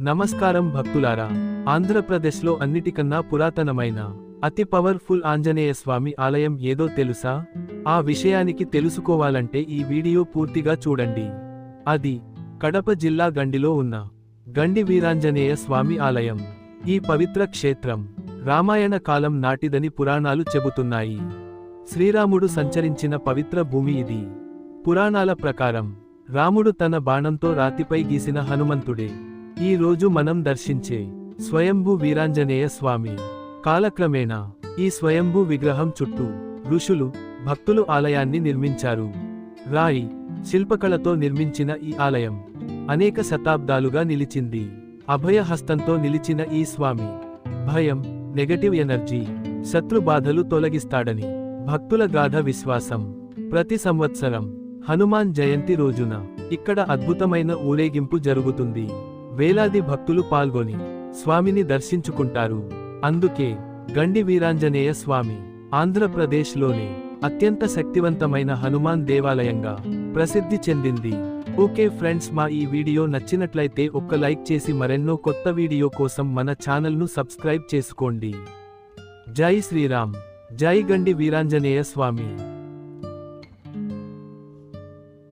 నమస్కారం భక్తులారా. ఆంధ్రప్రదేశ్లో అన్నిటికన్నా పురాతనమైన అతి పవర్ఫుల్ ఆంజనేయ స్వామి ఆలయం ఏదో తెలుసా? ఆ విషయానికి తెలుసుకోవాలంటే ఈ వీడియో పూర్తిగా చూడండి. అది కడప జిల్లా గండిలో ఉన్న గండి వీరాంజనేయ స్వామి ఆలయం. ఈ పవిత్ర క్షేత్రం రామాయణ కాలం నాటిదని పురాణాలు చెబుతున్నాయి. శ్రీరాముడు సంచరించిన పవిత్ర భూమి ఇది. పురాణాల ప్రకారం రాముడు తన బాణంతో రాతిపై గీసిన హనుమంతుడే. ఈ రోజు మనం దర్శించే స్వయంభూ వీరాంజనేయ స్వామి. కాలక్రమేణా ఈ స్వయంభూ విగ్రహం చుట్టూ ఋషులు భక్తులు ఆలయాన్ని నిర్మించారు. రాయి శిల్పకళతో నిర్మించిన ఈ ఆలయం అనేక శతాబ్దాలుగా నిలిచింది. అభయహస్తంతో నిలిచిన ఈ స్వామి భయం నెగటివ్ ఎనర్జీ శత్రు బాధలు తొలగిస్తాడని భక్తుల గాఢ విశ్వాసం. ప్రతి సంవత్సరం హనుమాన్ జయంతి రోజున ఇక్కడ అద్భుతమైన ఊరేగింపు జరుగుతుంది. వేలాది భక్తులు పాల్గొని స్వామిని దర్శించుకుంటారు. అందుకే గండి వీరాంజనేయ స్వామి ఆంధ్రప్రదేశ్లోని అత్యంత శక్తివంతమైన హనుమాన్ దేవాలయంగా ప్రసిద్ధి చెందింది. ఓకే ఫ్రెండ్స్ మా ఈ వీడియో నచ్చినట్లయితే ఒక్క లైక్ చేసి మరెన్నో కొత్త వీడియో కోసం మన ఛానల్ను సబ్స్క్రైబ్ చేసుకోండి. జై శ్రీరామ్. జై గండి వీరాంజనేయ స్వామి.